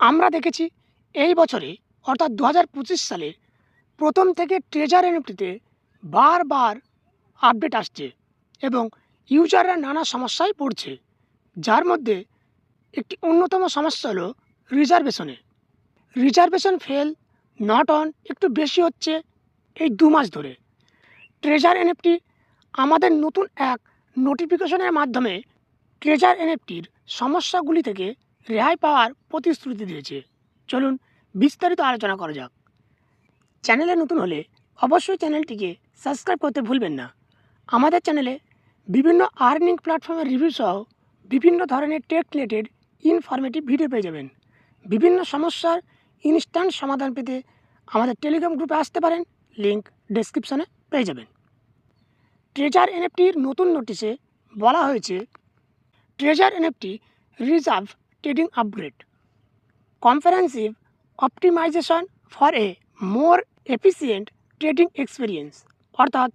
আমরা দেখেছি এই বছরে, অর্থাৎ দু হাজার প্রথম থেকে ট্রেজার এনএফটিতে বারবার আপডেট আসছে এবং ইউজাররা নানা সমস্যায় পড়ছে, যার মধ্যে একটি অন্যতম সমস্যা হলো রিজার্ভেশনে রিজার্ভেশন ফেল নট অন একটু বেশি হচ্ছে এই দু মাস ধরে। ট্রেজার এনএফটি আমাদের নতুন এক নোটিফিকেশনের মাধ্যমে ট্রেজার এনএফটির সমস্যাগুলি থেকে রেহাই পাওয়ার প্রতিশ্রুতি দিয়েছে। চলুন বিস্তারিত আলোচনা করা যাক। চ্যানেলে নতুন হলে অবশ্যই চ্যানেলটিকে সাবস্ক্রাইব করতে ভুলবেন না। আমাদের চ্যানেলে বিভিন্ন আর্নিং প্ল্যাটফর্মের রিভিউ সহ বিভিন্ন ধরনের টেক রিলেটেড ইনফরমেটিভ ভিডিও পেয়ে যাবেন। বিভিন্ন সমস্যার ইনস্ট্যান্ট সমাধান পেতে আমাদের টেলিগ্রাম গ্রুপে আসতে পারেন, লিংক ডেসক্রিপশনে পেয়ে যাবেন। ট্রেজার এনএফটির নতুন নোটিশে বলা হয়েছে, Treasure NFT reserve trading upgrade comprehensive optimization for a more efficient trading experience অর্থাৎ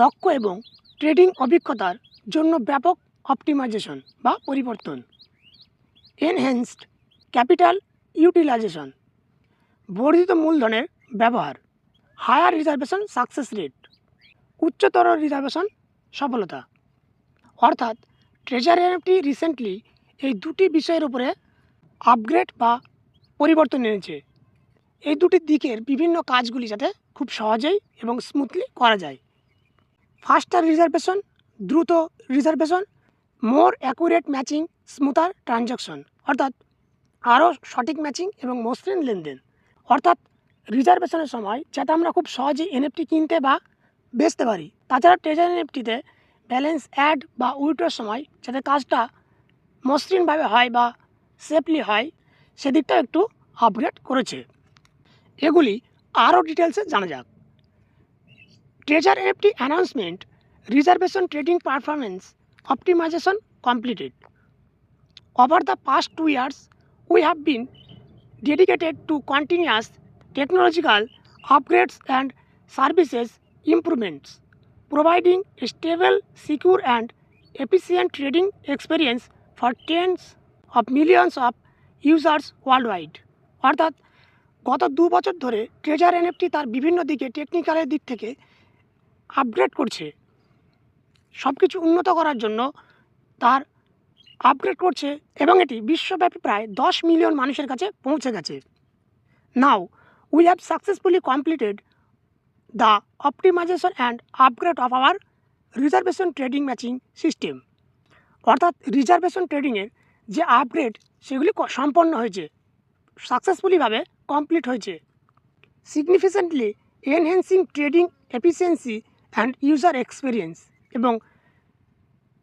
দক্ষ এবং ট্রেডিং অভিজ্ঞতার জন্য ব্যাপক অপটিমাইজেশন বা পরিবর্তন। এনহ্যান্সড ক্যাপিটাল ইউটিলাইজেশন বর্ধিত মূলধনের ব্যবহার। হায়ার রিজার্ভেশন সাকসেস রেট উচ্চতর রিজার্ভেশন সফলতা। অর্থাৎ ট্রেজার এনএফটি রিসেন্টলি এই দুটি বিষয়ের উপরে আপগ্রেড বা পরিবর্তন এনেছে। এই দুটি দিকের বিভিন্ন কাজগুলি যাতে খুব সহজেই এবং স্মুথলি করা যায়। ফাস্টার রিজার্ভেশন দ্রুত reservation more accurate matching smoother transaction অর্থাৎ আরও সঠিক ম্যাচিং এবং মসৃণ লেনদেন। অর্থাৎ রিজার্ভেশনের সময় যাতে আমরা খুব সহজেই এনএফটি কিনতে বা বেচতে পারি। তাছাড়া ট্রেজার এনএফটিতে ব্যালেন্স অ্যাড বা উইথড্রর সময় যাতে কাজটা মসৃণভাবে হয় বা সেফলি হয় সেদিকটা একটু আপগ্রেড করেছে। এগুলি আরও ডিটেলসে জানা যাক। Treasure FT announcement reservation trading performance optimization completed over the past two years we have been dedicated to continuous technological upgrades and services improvements providing stable secure and efficient trading experience for tens of millions of users worldwide. অর্থাৎ গত দু বছর ধরে treasure NFT তার বিভিন্ন দিকে টেকনিক্যালের দিক থেকে আপগ্রেড করছে। সব কিছু উন্নত করার জন্য তার আপগ্রেড করছে এবং এটি বিশ্বব্যাপী প্রায় দশ মিলিয়ন মানুষের কাছে পৌঁছে গেছে। Now we have successfully completed the optimization and upgrade of our reservation trading matching system অর্থাৎ রিজার্ভেশন ট্রেডিংয়ের যে আপগ্রেড, সেগুলি সম্পন্ন হয়েছে, সাকসেসফুলিভাবে কমপ্লিট হয়েছে। Significantly enhancing trading efficiency and user experience এবং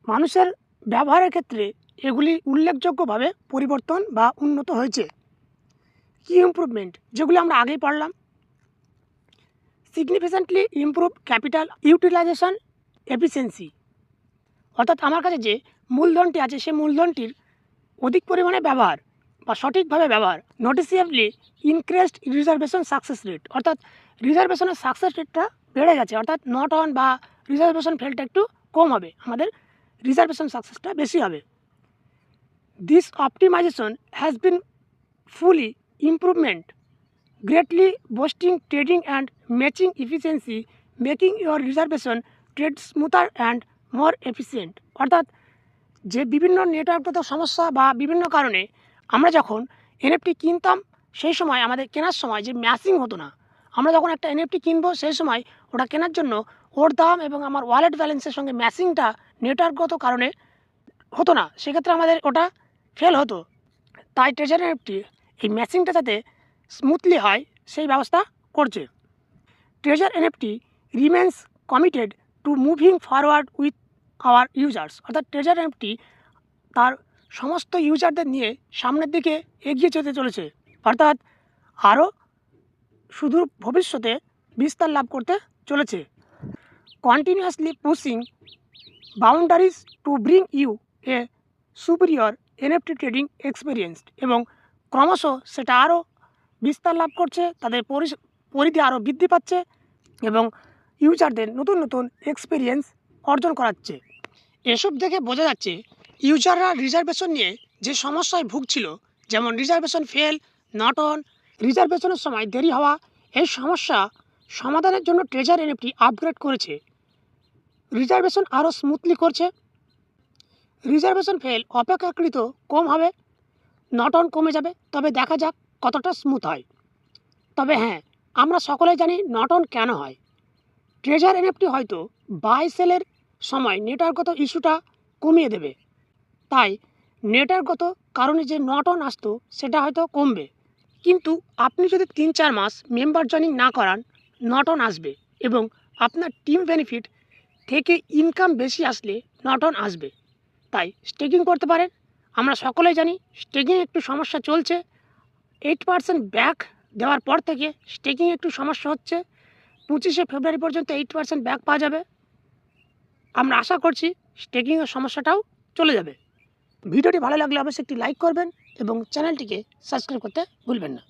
মানুষের ব্যবহারের ক্ষেত্রে এগুলি উল্লেখযোগ্যভাবে পরিবর্তন বা উন্নত হয়েছে। কি ইমপ্রুভমেন্ট যেগুলি আমরা আগেই পড়লাম। Significantly improve capital utilization efficiency অর্থাৎ আমার কাছে যে মূলধনটি আছে সেই মূলধনটির অধিক পরিমাণে ব্যবহার বা সঠিকভাবে ব্যবহার noticeably increased reservation success rate অর্থাৎ রিজার্ভেশনের সাকসেস রেটটা বেড়ে গেছে। অর্থাৎ নট অন বা রিজার্ভেশন ফেলটা একটু কম হবে। আমাদের রিজার্ভেশন সাকসেসটা বেশি হবে। This optimization has been fully improvement greatly boosting trading and matching efficiency making your reservation trade smoother and more efficient অর্থাৎ যে বিভিন্ন নেটওয়ার্কগত সমস্যা বা বিভিন্ন কারণে আমরা যখন এনএফটি কিনতাম, সেই সময় আমাদের কেনার সময় যে ম্যাচিং হতো না, আমরা যখন একটা এনএফটি কিনবো, সেই সময় ওটা কেনার জন্য ওর দাম এবং আমার ওয়ালেট ব্যালেন্সের সঙ্গে ম্যাচিংটা নেটওয়ার্কগত কারণে হতো না, সেক্ষেত্রে আমাদের ওটা ফেল হতো। তাই ট্রেজার এনএফটি এই ম্যাচিংটা যাতে স্মুথলি হয়, সেই ব্যবস্থা করছে। Treasure NFT remains committed to moving forward with our users অর্থাৎ ট্রেজার এনএফটি তার সমস্ত ইউজারদের নিয়ে সামনের দিকে এগিয়ে যেতে চলেছে। অর্থাৎ আরও সুদূর ভবিষ্যতে বিস্তার লাভ করতে চলেছে। Continuously pushing boundaries to bring you a superior NFT trading experience এবং ক্রমশ সেটা আরও বিস্তার লাভ করছে, তাদের পরিধি আরও বৃদ্ধি পাচ্ছে এবং ইউজারদের নতুন নতুন এক্সপিরিয়েন্স অর্জন করাচ্ছে। এসব দেখে বোঝা যাচ্ছে ইউজাররা রিজার্ভেশন নিয়ে যে সমস্যায় ভুগছিল, যেমন রিজার্ভেশন ফেল নট অন রিজার্ভেশনের সময় দেরি হওয়া, এই সমস্যা সমাধানের জন্য ট্রেজার এনএফটি আপগ্রেড করেছে। রিজার্ভেশন আরও স্মুথলি করছে। রিজার্ভেশন ফেল অপেক্ষাকৃত কম হবে নট অন কমে যাবে, তবে দেখা যাক কতটা স্মুথ হয়। তবে হ্যাঁ আমরা সকলে জানি নট অন কেন হয়। ট্রেজার এনএফটি হয়তো বাই সেলের সময় নেটওয়ার্কগত ইস্যুটা কমিয়ে দেবে। তাই নেটওয়ার্কগত কারণে যে নট অন আসতো, সেটা হয়তো কমবে। কিন্তু আপনি যদি তিন চার মাস মেম্বার জয়েনিং না করান নট অন আসবে এবং আপনার টিম বেনিফিট থেকে ইনকাম বেশি আসলে নট অন আসবে। তাই স্টেকিং করতে পারেন। আমরা সকলেই জানি স্টেকিং একটু সমস্যা চলছে। এইট পার্সেন্ট ব্যাক দেওয়ার পর থেকে স্টেকিং একটু সমস্যা হচ্ছে। পঁচিশে ফেব্রুয়ারি পর্যন্ত এইট পার্সেন্ট ব্যাক পাওয়া যাবে। আমরা আশা করছি স্টেকিংয়ের সমস্যাটাও চলে যাবে। ভিডিওটি ভালো লাগলে অবশ্যই একটি লাইক করবেন এবং চ্যানেলটিকে সাবস্ক্রাইব করতে ভুলবেন না।